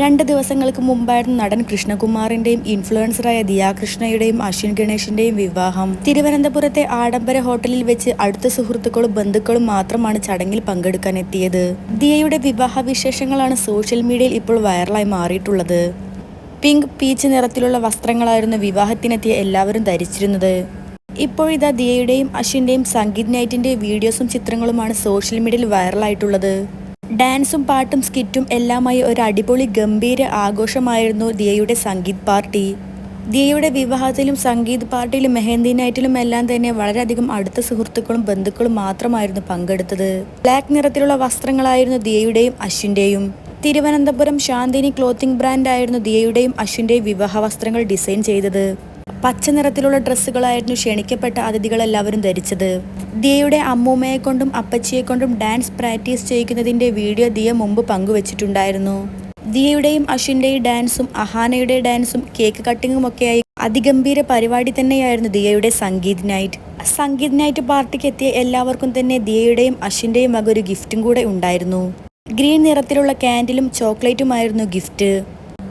രണ്ട് ദിവസങ്ങൾക്ക് മുമ്പായിരുന്നു നടൻ കൃഷ്ണകുമാറിന്റെയും ഇൻഫ്ലുവൻസറായ ദിയാകൃഷ്ണയുടെയും അശ്വിൻ ഗണേഷിന്റെയും വിവാഹം. തിരുവനന്തപുരത്തെ ആഡംബര ഹോട്ടലിൽ വെച്ച് അടുത്ത സുഹൃത്തുക്കളും ബന്ധുക്കളും മാത്രമാണ് ചടങ്ങിൽ പങ്കെടുക്കാൻ എത്തിയത് ദിയയുടെ വിവാഹ വിശേഷങ്ങളാണ് സോഷ്യൽ മീഡിയയിൽ ഇപ്പോൾ വൈറലായി മാറിയിട്ടുള്ളത്. പിങ്ക് പീച്ച് നിറത്തിലുള്ള വസ്ത്രങ്ങളായിരുന്നു വിവാഹത്തിനെത്തിയ എല്ലാവരും ധരിച്ചിരുന്നത്. ഇപ്പോഴിതാ ദിയയുടെയും അശ്വിന്റെയും സംഗീത് നൈറ്റിന്റെ വീഡിയോസും ചിത്രങ്ങളുമാണ് സോഷ്യൽ മീഡിയയിൽ വൈറലായിട്ടുള്ളത്. ഡാൻസും പാട്ടും സ്കിറ്റും എല്ലാമായി ഒരു അടിപൊളി ഗംഭീര ആഘോഷമായിരുന്നു ദിയയുടെ സംഗീത് പാർട്ടി. ദിയയുടെ വിവാഹത്തിലും സംഗീത് പാർട്ടിയിലും മെഹന്തി നൈറ്റിലും എല്ലാം തന്നെ വളരെയധികം അടുത്ത സുഹൃത്തുക്കളും ബന്ധുക്കളും മാത്രമായിരുന്നു പങ്കെടുത്തത്. ബ്ലാക്ക് നിറത്തിലുള്ള വസ്ത്രങ്ങളായിരുന്നു ദിയയുടെയും അശ്വിന്റെയും തിരുവനന്തപുരം ശാന്തിനി ക്ലോത്തിംഗ് ബ്രാൻഡായിരുന്നു ദിയയുടെയും അശ്വിന്റെയും വിവാഹ വസ്ത്രങ്ങൾ ഡിസൈൻ ചെയ്തത്. പച്ച നിറത്തിലുള്ള ഡ്രസ്സുകളായിരുന്നു ക്ഷണിക്കപ്പെട്ട അതിഥികളെല്ലാവരും ധരിച്ചത്. ദിയയുടെ അമ്മൂമ്മയെ കൊണ്ടും അപ്പച്ചിയെ കൊണ്ടും ഡാൻസ് പ്രാക്ടീസ് ചെയ്യിക്കുന്നതിന്റെ വീഡിയോ ദിയ മുമ്പ് പങ്കുവച്ചിട്ടുണ്ടായിരുന്നു. ദിയയുടെയും അശ്വിന്റെയും ഡാൻസും അഹാനയുടെ ഡാൻസും കേക്ക് കട്ടിങ്ങും ഒക്കെയായി അതിഗംഭീര പരിപാടി തന്നെയായിരുന്നു ദിയയുടെ സംഗീത് നൈറ്റ്. സംഗീത് നൈറ്റ് പാർട്ടിക്ക് എത്തിയ എല്ലാവർക്കും തന്നെ ദിയയുടെയും അശ്വിന്റെയും വക ഒരു ഗിഫ്റ്റും കൂടെ ഉണ്ടായിരുന്നു. ഗ്രീൻ നിറത്തിലുള്ള കാൻഡിലും ചോക്ലേറ്റുമായിരുന്നു gift.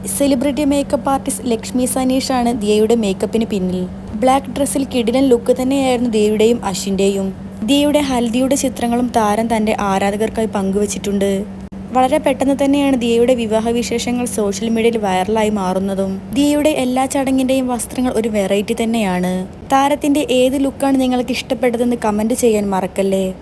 Celebrity makeup artist Lakshmi സനീഷാണ് ദിയയുടെ മേക്കപ്പിന് പിന്നിൽ. ബ്ലാക്ക് ഡ്രസ്സിൽ കിടിലൻ ലുക്ക് തന്നെയായിരുന്നു ദിയയുടെയും അശ്വിന്റെയും ദിയയുടെ ഹൽദിയുടെ ചിത്രങ്ങളും താരം തന്റെ ആരാധകർക്കായി പങ്കുവച്ചിട്ടുണ്ട്. വളരെ പെട്ടെന്ന് തന്നെയാണ് ദിയയുടെ വിവാഹ വിശേഷങ്ങൾ സോഷ്യൽ മീഡിയയിൽ വൈറലായി മാറുന്നതും. ദിയയുടെ എല്ലാ ചടങ്ങിന്റെയും വസ്ത്രങ്ങൾ ഒരു വെറൈറ്റി തന്നെയാണ്. താരത്തിന്റെ ഏത് ലുക്കാണ് നിങ്ങൾക്ക് ഇഷ്ടപ്പെട്ടതെന്ന് കമന്റ് ചെയ്യാൻ മറക്കല്ലേ?